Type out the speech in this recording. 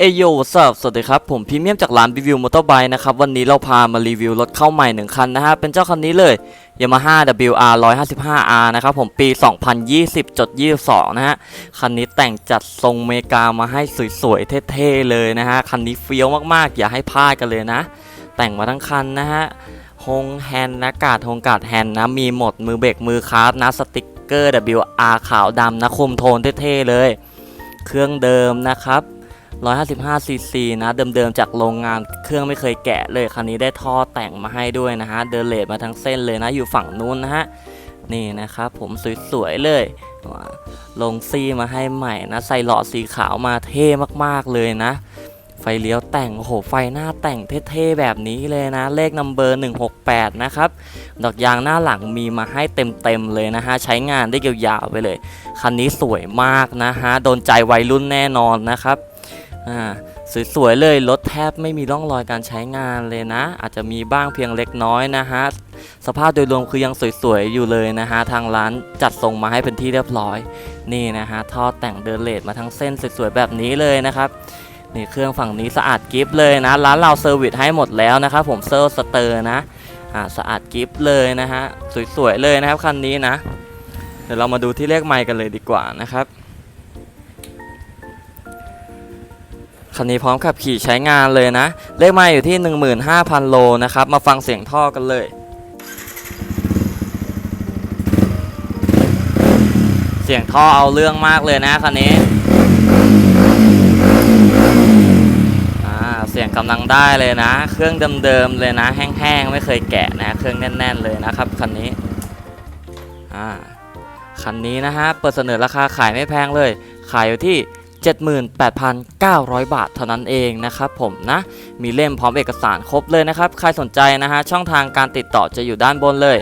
เอโยสบสวัสดีครับ ผมพรีเมียมจากร้านรีวิวมอเตอร์ไบค์นะครับ วันนี้เราพามารีวิวรถเข้าใหม่หนึ่งคันนะฮะ เป็นเจ้าคันนี้เลย Yamaha WR 155R นะครับผมปี 2020.22 นะฮะ คันนี้แต่งจัดทรงเมกามาให้สวยๆ เท่ๆ เลยนะฮะ คันนี้เฟี้ยวมากๆ อย่าให้พลาดกันเลยนะ แต่งมาทั้งคันนะฮะฮงแฮนด์นะกาดฮงกาดแฮนด์นะ มีหมดมือเบรกมือคาร์ดนะสติกเกอร์ WR ขาวดำนะคุมโทนเท่ๆ เลย เครื่องเดิมนะครับ 155 ซีซีนะ เดิมๆจากโรงงานเครื่องไม่เคยแกะเลย คันนี้ได้ท่อแต่งมาให้ด้วยนะฮะ เดินเลทมาทั้งเส้นเลยนะ อยู่ฝั่งนู้นนะฮะ นี่นะครับผมสวยๆเลย ลงซีมาให้ใหม่นะ ใส่หลอดสีขาวมาเท่มากๆเลยนะ ไฟเลี้ยวแต่ง โอ้โห ไฟหน้าแต่งเท่ๆแบบนี้เลยนะ เลขนัมเบอร์ 168 นะครับ ดอกยางหน้าหลังมีมาให้เต็มๆเลยนะฮะ ใช้งานได้ยาวๆไปเลย คันนี้สวยมากนะฮะ โดนใจวัยรุ่นแน่นอนนะครับ อ่าสวยๆเลยรถแทบไม่มีร่องรอยการใช้งานเลยนะ อาจจะมีบ้างเพียงเล็กน้อยนะฮะสภาพโดยรวมคือยังสวยๆอยู่เลยนะฮะทางร้านจัดส่งมาให้เป็นที่เรียบร้อย นี่นะฮะท่อแต่งเดินเลทมาทั้งเส้นสวยๆแบบนี้เลยนะครับนี่เครื่องฝั่งนี้สะอาดกิฟเลยนะร้านเราเซอร์วิสให้หมดแล้วนะครับผมเซอร์สเตอร์นะอ่าสะอาดกิฟเลยนะฮะสวยๆเลยนะครับคันนี้นะเดี๋ยวเรามาดูที่เลขไมค์กันเลยดีกว่านะครับ คันนี้พร้อมขับขี่ใช้งานเลยนะ เลขไมล์อยู่ที่ 15,000 โลนะครับ มาฟังเสียงท่อกันเลย เสียงท่อเอาเรื่องมากเลยนะคันนี้เสียงกำลังได้เลยนะ เครื่องเดิมๆเลยนะ แห้งๆไม่เคยแกะนะ เครื่องแน่น ๆเลยนะครับคันนี้อ่าคันนี้นะฮะ เปิดเสนอราคาขายไม่แพงเลย ขายอยู่ที่ 78,900 บาทเท่านั้นเองนะครับผมนะมีเล่มพร้อมเอกสารครบเลยนะครับใครสนใจนะฮะช่องทางการติดต่อจะอยู่ด้านบนเลย